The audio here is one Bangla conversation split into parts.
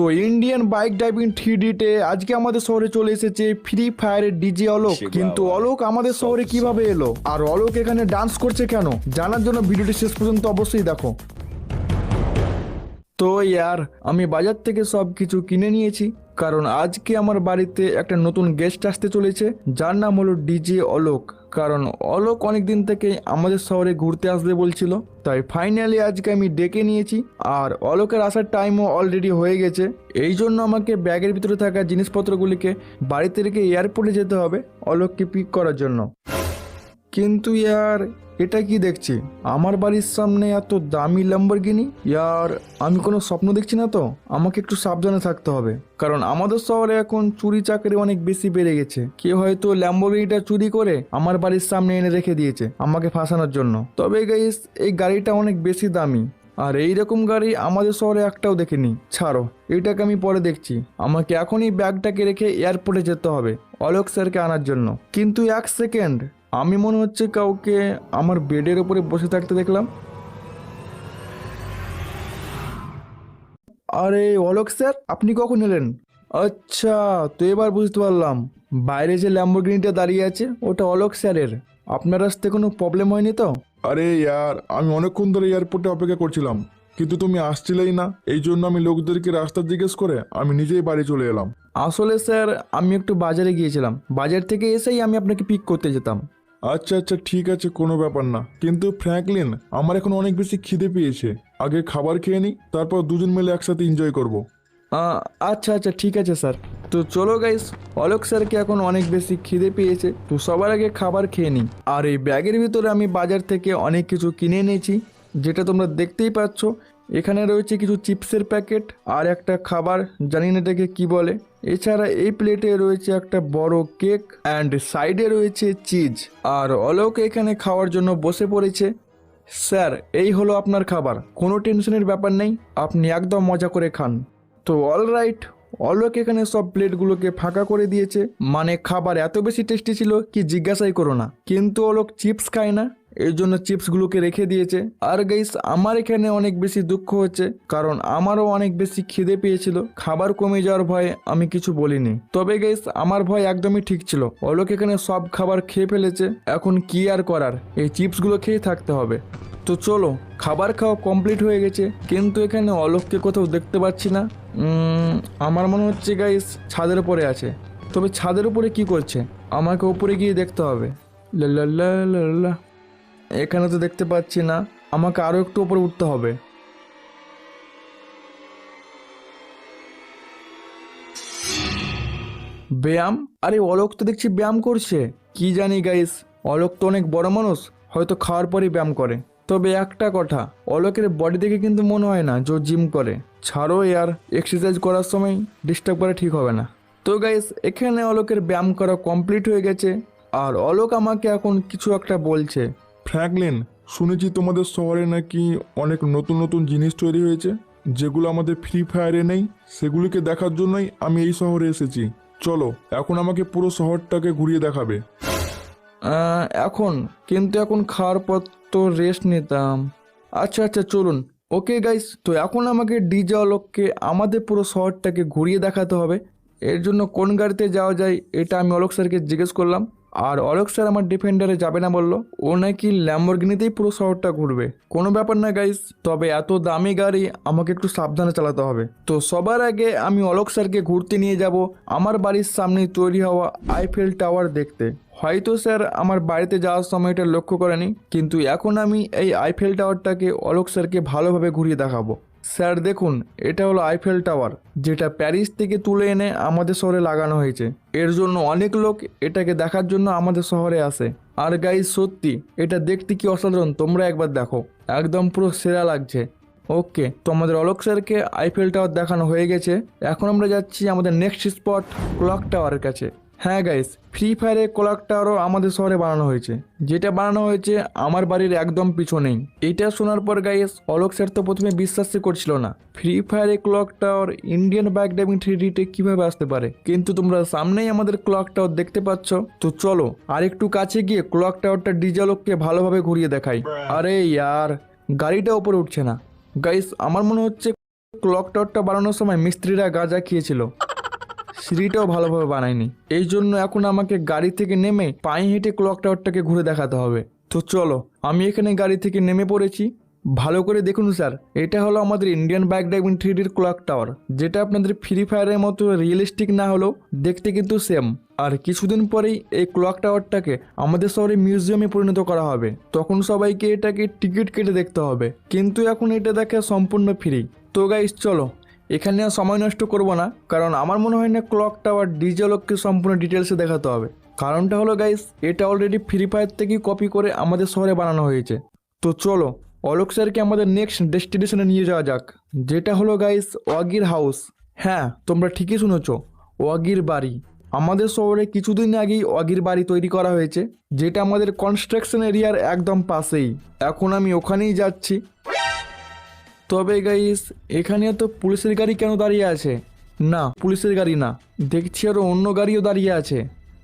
তো ইন্ডিয়ান বাইক ড্রাইভিং থ্রি ডিতে আজকে আমাদের শহরে চলে এসেছে ফ্রি ফায়ারের ডিজে অলোক। কিন্তু অলোক আমাদের শহরে কীভাবে এলো? আর অলোক এখানে ডান্স করছে কেন? জানার জন্য ভিডিওটি শেষ পর্যন্ত অবশ্যই দেখো। তো ইয়ার আমি বাজার থেকে সব কিছু কিনে নিয়েছি। কারণ আজকে আমার বাড়িতে একটা নতুন গেস্ট আসতে চলেছে। যার নাম হলো ডিজে অলোক। কারণ অলোক অনেক দিন থেকে আমাদের শহরে ঘুরতে আসবে বলছিল। তাই ফাইনালি আজকে আমি ডেকে নিয়েছি, আর অলোকের আসার টাইমও অলরেডি হয়ে গেছে। এই জন্য আমাকে ব্যাগের ভিতরে থাকা জিনিসপত্রগুলিকে বাড়িতে রেখে এয়ারপোর্টে যেতে হবে অলোককে পিক করার জন্য। কিন্তু ইয়ার এটা কি দেখছি? আমার বাড়ির সামনে এত দামি ল্যাম্বরগিনি ইয়ার, আমি কোনো স্বপ্ন দেখছি না তো? আমাকে একটু সাবধানে থাকতে হবে। কারণ আমাদের শহরে এখন চুরি চাকরি অনেক বেশি বেড়ে গেছে। কেউ হয়তো ল্যাম্বরগিনিটা চুরি করে আমার বাড়ির সামনে এনে রেখে দিয়েছে আমাকে ফাঁসানোর জন্য। তবে গাইস এই গাড়িটা অনেক বেশি দামি। আর এই রকম গাড়ি আমাদের শহরে একটাও দেখিনি। ছাড়ো, এটাকে আমি পরে দেখছি। আমাকে এখনই ব্যাগটাকে রেখে এয়ারপোর্টে যেতে হবে, অলোক স্যারকে আনার জন্য। কিন্তু এক সেকেন্ড আমি মনে হচ্ছে কাউকে আমার বেডের ওপরে বসে থাকতে দেখলাম। আরে অলোক স্যার আপনি কখন এলেন? আচ্ছা তো এবার বুঝতে পারলাম। বাইরে যে ল্যাম্বরগিনিটা দাঁড়িয়ে আছে ওটা অলোক স্যারের। আপনার আসতে কোনো প্রবলেম হয়নি তো? আরে ইয়ার আমি অনেকক্ষণ ধরে এয়ারপোর্টে অপেক্ষা করছিলাম। কিন্তু তুমি আসছিলেই না এই জন্য আমি লোকদেরকে রাস্তা জিজ্ঞেস করে আমি নিজেই বাড়ি চলে এলাম। আসলে স্যার আমি একটু বাজারে গিয়েছিলাম। বাজার থেকে এসেই আমি আপনাকে পিক করতে যেতাম। আচ্ছা আচ্ছা ঠিক আছে, কোনো ব্যাপার না। কিন্তু ফ্র্যাঙ্কলিন, আমার এখন অনেক বেশি খিদে পেয়েছে। আগে খাবার খেয়ে নিই, তারপর দুজন মিলে একসাথে এনজয় করব। আচ্ছা আচ্ছা ঠিক আছে, স্যার। তো চলো গাইস অলোক স্যারকে এখন অনেক বেশি খিদে পেয়েছে, তো সবার আগে খাবার খেয়ে নিই। আর এই ব্যাগের ভিতরে আমি বাজার থেকে অনেক কিছু কিনে এনেছি, যেটা তোমরা দেখতেই পাচ্ছ। এখানে রয়েছে কিছু চিপসের প্যাকেট আর একটা খাবার, জানি না এটাকে কি বলে। এছাড়া এই প্লেটে রয়েছে একটা বড় কেক অ্যান্ড সাইডে রয়েছে চিজ। আর অলোক এখানে খাওয়ার জন্য বসে পড়েছে। স্যার, এই হলো আপনার খাবার, কোনো টেনশনের ব্যাপার নেই, আপনি একদম মজা করে খান। তো অল রাইট অলোক এখানে সব প্লেটগুলোকে ফাঁকা করে দিয়েছে। মানে খাবার এত বেশি টেস্টি ছিল কি জিজ্ঞাসাই করো না। কিন্তু অলোক চিপস খায় না। এই জন্য চিপসগুলোকে রেখে দিয়েছে। আর গাইস আমার এখানে অনেক বেশি দুঃখ হচ্ছে, কারণ আমারও অনেক বেশি খিদে পেয়েছিল। খাবার কমে যাওয়ার ভয়ে আমি কিছু বলিনি। তবে গাইস আমার ভয় একদমই ঠিক ছিল। অলোক এখানে সব খাবার খেয়ে ফেলেছে। এখন কি আর করার? এই চিপসগুলো খেয়ে থাকতে হবে। তো চলো, খাবার খাওয়া কমপ্লিট হয়ে গেছে। কিন্তু এখানে অলোককে কোথাও দেখতে পাচ্ছি না। আমার মনে হচ্ছে গাইস ছাদের উপরে আছে। তবে ছাদের উপরে কি করছে? আমাকে উপরে গিয়ে দেখতে হবে। লা। এখানে তো দেখতে পাচ্ছি না। আমাকে আরও একটু উপরে উঠতে হবে। ব্যায়াম? আরে অলোক তো দেখছি ব্যায়াম করছে। কি জানি গাইস অলোক তো অনেক বড় মানুষ, হয়তো খাওয়ার পরই ব্যায়াম করে। তবে একটা কথা, অলোকের বডি দেখে কিন্তু মনে হয় না যে জিম করে। ছাড়ো ইয়ার এক্সারসাইজ করার সময় ডিস্টার্ব করা ঠিক হবে না। তো গাইস এখানে অলোকের ব্যায়াম করা কমপ্লিট হয়ে গেছে। আর অলোক আমাকে এখন কিছু একটা বলছে। ফ্র্যাঙ্কলিন, শুনেছি তোমাদের শহরে নাকি অনেক নতুন নতুন জিনিস তৈরি হয়েছে, যেগুলো আমাদের ফ্রি ফায়ারে নেই, সেগুলিকে দেখার জন্যই আমি এই শহরে এসেছি। চলো, এখন আমাকে পুরো শহরটাকে ঘুরিয়ে দেখাবে। এখন, কিন্তু এখন খাওয়ার পর তো রেস্ট নিতাম। আচ্ছা আচ্ছা চলুন। ওকে গাইস তো এখন আমাকে ডিজে অলোককে আমাদের পুরো শহরটাকে ঘুরিয়ে দেখাতে হবে। এর জন্য কোন গাড়িতে যাওয়া যায়, এটা আমি অলোক স্যারকে জিজ্ঞেস করলাম। আর অলোক স্যার আমার ডিফেন্ডারে যাবে না বলল। ও নাকি ল্যাম্বরগিনিতেই পুরো শহরটা ঘুরবে। কোনো ব্যাপার না গাইস, তবে এত দামি গাড়ি আমাকে একটু সাবধানে চালাতে হবে। তো সবার আগে আমি অলোক স্যারকে ঘুরতে নিয়ে যাব আমার বাড়ির সামনে তৈরি হওয়া আইফেল টাওয়ার দেখতে। হয়তো স্যার আমার বাড়িতে যাওয়ার সময় এটা লক্ষ্য করেনি, কিন্তু এখন আমি এই আইফেল টাওয়ারটাকে অলোক স্যারকে ভালোভাবে ঘুরিয়ে দেখাবো। স্যার, দেখুন, এটা হলো আইফেল টাওয়ার যেটা প্যারিস থেকে তুলে এনে আমাদের শহরে লাগানো হয়েছে। এর জন্য অনেক লোক এটাকে দেখার জন্য আমাদের শহরে আসে। আর গাইজ সত্যি, এটা দেখতে কি অসাধারণ, তোমরা একবার দেখো। একদম পুরো সেরা লাগছে। ওকে, তো আমাদের অলোক স্যারকে আইফেল টাওয়ার দেখানো হয়ে গেছে। এখন আমরা যাচ্ছি আমাদের নেক্সট স্পট ক্লক টাওয়ারের কাছে। হ্যাঁ গাইস ফ্রি ফায়ারে ক্লক টাওয়ারও আমাদের শহরে বানানো হয়েছে। যেটা বানানো হয়েছে আমার বাড়ির একদম পিছনেই। এটা শোনার পর গাইস অলোক স্যার তো প্রথমে বিশ্বাসই করছিল না। Free ফায়ারে clock tower Indian bike driving three ডিতে কীভাবে আসতে পারে? কিন্তু তোমরা সামনেই আমাদের ক্লক টাওয়ার দেখতে পাচ্ছ। তো চলো আর একটু কাছে গিয়ে ক্লক টাওয়ারটা ডিজে আলোককে ভালোভাবে ঘুরিয়ে দেখাই। আরে ইয়ার গাড়িটা ওপরে উঠছে না। গাইস আমার মনে হচ্ছে ক্লক টাওয়ারটা বানানোর সময় মিস্ত্রিরা গাঁজা খেয়েছিল সিঁড়িটাও ভালোভাবে বানায়নি। এই জন্য এখন আমাকে গাড়ি থেকে নেমে পায়ে হেঁটে ক্লক টাওয়ারটাকে ঘুরে দেখাতে হবে। তো চলো, আমি এখানে গাড়ি থেকে নেমে পড়েছি। ভালো করে দেখুন স্যার, এটা হলো আমাদের ইন্ডিয়ান বাইক ড্রাইভিং থ্রিডির ক্লক টাওয়ার যেটা আপনাদের ফ্রি ফায়ারের মতো রিয়েলিস্টিক না হলেও দেখতে কিন্তু সেম আর কিছুদিন পরেই এই ক্লক টাওয়ারটাকে আমাদের শহরে মিউজিয়ামে পরিণত করা হবে। তখন সবাইকে এটাকে টিকিট কেটে দেখতে হবে। কিন্তু এখন এটা দেখা সম্পূর্ণ ফ্রি তো গাইস চলো এখানে সময় নষ্ট করব না, কারণ আমার মনে হয় না ক্লক টাওয়ার ডিজে লোককে সম্পূর্ণ ডিটেলসে দেখাতে হবে। কারণটা হলো গাইস এটা অলরেডি ফ্রি ফায়ার থেকেই কপি করে আমাদের শহরে বানানো হয়েছে। তো চলো, অলোক স্যারকে আমাদের নেক্সট ডেস্টিনেশনে নিয়ে যাওয়া যাক, যেটা হলো গাইস ওয়াগির হাউস হ্যাঁ তোমরা ঠিকই শুনেছ, ওয়াগির বাড়ি। আমাদের শহরে কিছুদিন আগেই অগির বাড়ি তৈরি করা হয়েছে, যেটা আমাদের কনস্ট্রাকশন এরিয়ার একদম পাশেই। এখন আমি ওখানেই যাচ্ছি। তবে গাইস এখানে তো পুলিশের গাড়ি কেন দাঁড়িয়ে আছে? না, পুলিশের গাড়ি না। দেখছি আরও অন্য গাড়িও দাঁড়িয়ে আছে।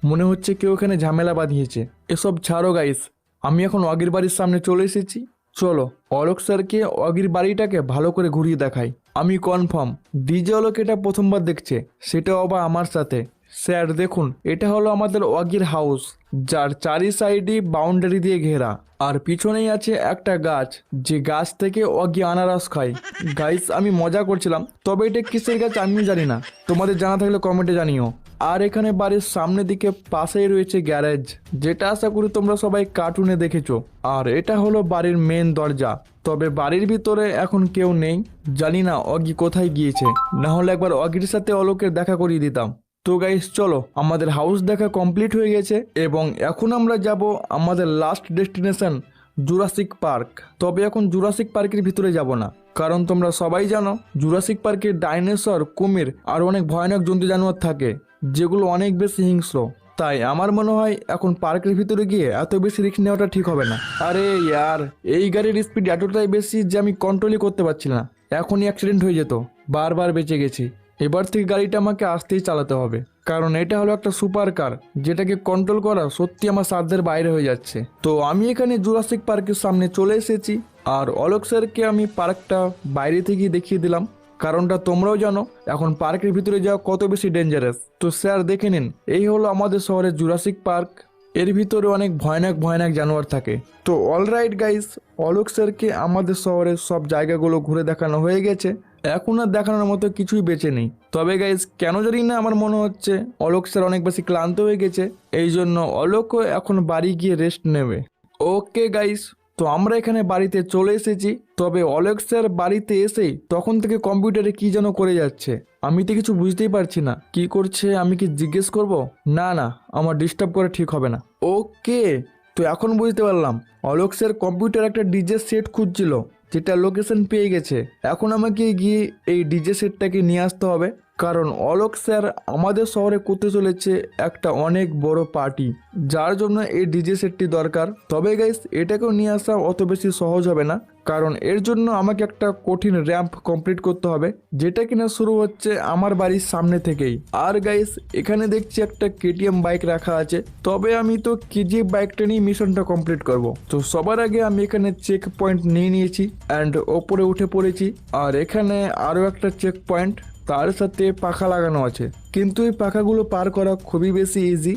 মনে হচ্ছে কেউ এখানে ঝামেলা বাঁধিয়েছে। এসব ছাড়ো গাইস আমি এখন অগির বাড়ির সামনে চলে এসেছি। চলো, অলোক স্যারকে অগির বাড়িটাকে ভালো করে ঘুরিয়ে দেখাই। আমি কনফার্ম ডিজে অলোক এটা প্রথমবার দেখছে, সেটাও আবার আমার সাথে। স্যার, দেখুন, এটা হলো আমাদের ওয়াগির হাউস, যার চারি সাইডই বাউন্ডারি দিয়ে ঘেরা। আর পিছনেই আছে একটা গাছ, যে গাছ থেকে অগি আনারস খায়। গাইস, আমি মজা করছিলাম, তবে এটা কিসের গাছ আমি জানি না। তোমাদের জানা থাকলে কমেন্টে জানিও। আর এখানে বাড়ির সামনের দিকে পাশেই রয়েছে গ্যারেজ, যেটা আশা করি তোমরা সবাই কার্টুনে দেখেছ। আর এটা হলো বাড়ির মেন দরজা, তবে বাড়ির ভিতরে এখন কেউ নেই। জানি না অগি কোথায় গিয়েছে, না হলে একবার অগির সাথে অলোকের দেখা করিয়ে দিতাম। তো গাইস চলো, আমাদের হাউস দেখা কমপ্লিট হয়ে গেছে এবং এখন আমরা যাব আমাদের লাস্ট ডেস্টিনেশন জুরাসিক পার্ক তবে এখন জুরাসিক পার্কের ভিতরে যাব না, কারণ তোমরা সবাই জানো জুরাসিক পার্কে ডাইনোসর কুমির আর অনেক ভয়ানক জন্তু জানোয়ার থাকে, যেগুলো অনেক বেশি হিংস্র। তাই আমার মনে হয় এখন পার্কের ভিতরে গিয়ে এত বেশি রিস্ক নেওয়াটা ঠিক হবে না। আরে ইয়ার, এই গাড়ির স্পিড এতটাই বেশি যে আমি কন্ট্রোলই করতে পারছি না। এখনই অ্যাক্সিডেন্ট হয়ে যেত, বারবার বেঁচে গেছি। এবার থেকে গাড়িটা আমাকে আসতেই চালাতে হবে। কারণ এটা হলো একটা সুপার কার, যেটাকে কন্ট্রোল করা সত্যি আমার সাধ্যের বাইরে হয়ে যাচ্ছে। তো আমি এখানে জুরাসিক পার্কের সামনে চলে এসেছি, আর অলোক স্যারকে আমি পার্কটা বাইরে থেকেই দেখিয়ে দিলাম। কারণটা তোমরাও জানো, এখন পার্কের ভিতরে যাওয়া কত বেশি ডেঞ্জারাস তো স্যার দেখে নিন, এই হলো আমাদের শহরের জুরাসিক পার্কের ভিতরে অনেক ভয়ানক ভয়ানক জানোয়ার থাকে। তো অলরাইট গাইস অলোক স্যারকে আমাদের শহরের সব জায়গাগুলো ঘুরে দেখানো হয়ে গেছে। এখন আর দেখানোর মতো কিছুই বেঁচে নেই। তবে গাইস কেন জানি না আমার মনে হচ্ছে অলোক স্যার অনেক বেশি ক্লান্ত হয়ে গেছে। এই জন্য অলোকও এখন বাড়ি গিয়ে রেস্ট নেবে। ওকে গাইস তো আমরা এখানে বাড়িতে চলে এসেছি। তবে অলেক স্যার বাড়িতে এসেই তখন থেকে কম্পিউটারে কি যেন করে যাচ্ছে। আমি তো কিছু বুঝতেই পারছি না। কি করছে, আমি কি জিজ্ঞেস করব? না না, আমার ডিস্টার্ব করা ঠিক হবে না। ওকে তো এখন বুঝতে পারলাম। অলোক স্যার কম্পিউটার একটা ডিজে সেট খুঁজছিল। যেটা লোকেশন পেয়ে গেছে। এখন আমাকে গিয়ে এই ডিজে সেটটাকে নিয়ে আসতে হবে। কারণ অলোক স্যার আমাদের শহরে করতে চলেছে একটা অনেক বড় পার্টি যার জন্য এই ডিজে সেটটি দরকার। তবে গাইস এটাকেও নিয়ে আসা অত বেশি সহজ হবে না। কারণ এর জন্য আমাকে একটা কঠিন র্যাম্প কমপ্লিট করতে হবে, যেটা কিনা শুরু হচ্ছে আমার বাড়ির সামনে থেকেই। আর গাইস এখানে দেখছি একটা কেটিএম বাইক রাখা আছে, তবে আমি তো কেজি বাইকটা নিয়ে মিশনটা কমপ্লিট করব। তো সবার আগে আমি এখানে চেক পয়েন্ট নিয়ে নিয়েছি অ্যান্ড ওপরে উঠে পড়েছি, আর এখানে আরও একটা চেক পয়েন্ট তার সাথে পাখা লাগানো আছে। কিন্তু এই পাখাগুলো পার করা খুবই বেশি ইজি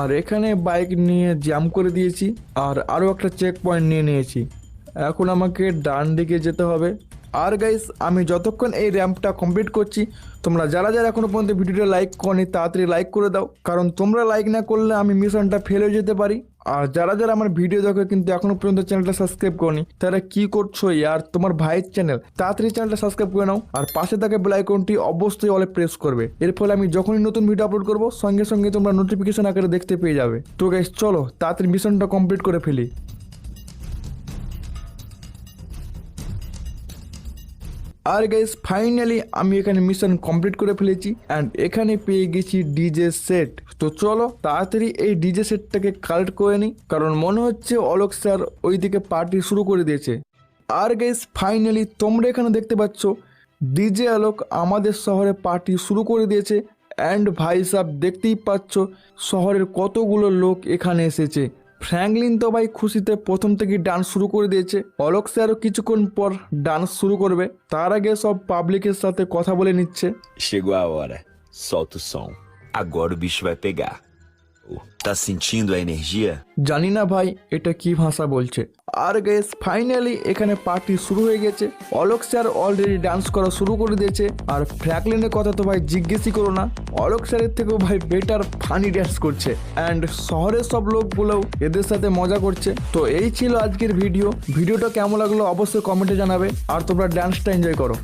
আর এখানে বাইক নিয়ে জ্যাম করে দিয়েছি, আর আরও একটা চেক পয়েন্ট নিয়ে নিয়েছি। এখন আমাকে ডান দিকে যেতে হবে। আর গাইস আমি যতক্ষণ এই র্যাম্পটা কমপ্লিট করছি, তোমরা যারা যারা এখনও পর্যন্ত ভিডিওটা লাইক করনি, তাড়াতাড়ি লাইক করে দাও। কারণ তোমরা লাইক না করলে আমি মিশনটা ফেলে যেতে পারি। আর যারা যারা আমার ভিডিও দেখো কিন্তু এখনও পর্যন্ত চ্যানেলটা সাবস্ক্রাইব করনি, তারা কি করছ আর তোমার ভাইয়ের চ্যানেল তাড়াতাড়ি চ্যানেলটা সাবস্ক্রাইব করে নাও। আর পাশে থাকে বেল আইকনটি অবশ্যই অলে প্রেস করবে। এর ফলে আমি যখনই নতুন ভিডিও আপলোড করব, সঙ্গে সঙ্গে তোমরা নোটিফিকেশন আকারে দেখতে পেয়ে যাবে। তো গাইস চলো, তাড়াতাড়ি মিশনটা কমপ্লিট করে ফেলি। আর গাইস ফাইনালি আমি এখানে মিশন কমপ্লিট করে ফেলেছি অ্যান্ড এখানে পেয়ে গেছি ডিজে সেট তো চলো তাড়াতাড়ি এই ডিজে সেটটাকে কালেক্ট করে নিই, কারণ মনে হচ্ছে অলোক স্যার ওইদিকে পার্টি শুরু করে দিয়েছে। আর গাইস ফাইনালি তোমরা এখানে দেখতে পাচ্ছ ডিজে আলোক আমাদের শহরে পার্টি শুরু করে দিয়েছে অ্যান্ড ভাই সাহ দেখতেই পাচ্ছ শহরের কতগুলো লোক এখানে এসেছে। ফ্র্যাঙ্কলিন তো ভাই খুশিতে প্রথম থেকেই ডান্স শুরু করে দিয়েছে অলোক স্যারও কিছুক্ষণ পর ডান্স শুরু করবে তার আগে সব পাবলিকের সাথে কথা বলে নিচ্ছে Chegou a hora. Solta o som. Agora. Tá sentindo a energia? জানি না ভাই, এটা কি ভাষা বলছে। আর গেস ফাইনালি এখানে পার্টি শুরু হয়ে গেছে। অলোক স্যার অলরেডি ডান্স করা শুরু করে দিয়েছে। আর ফ্র্যাকলিনের কথা তো ভাই জিজ্ঞেসই করো না। অলোক স্যারের থেকেও ভাই বেটার ফানি ড্যান্স করছে। অ্যান্ড শহরের সব লোকগুলোও এদের সাথে মজা করছে। তো এই ছিল আজকের ভিডিও ভিডিওটা কেমন লাগল অবশ্যই কমেন্টে জানাবে। আর তোমরা ডান্সটা এনজয় করো।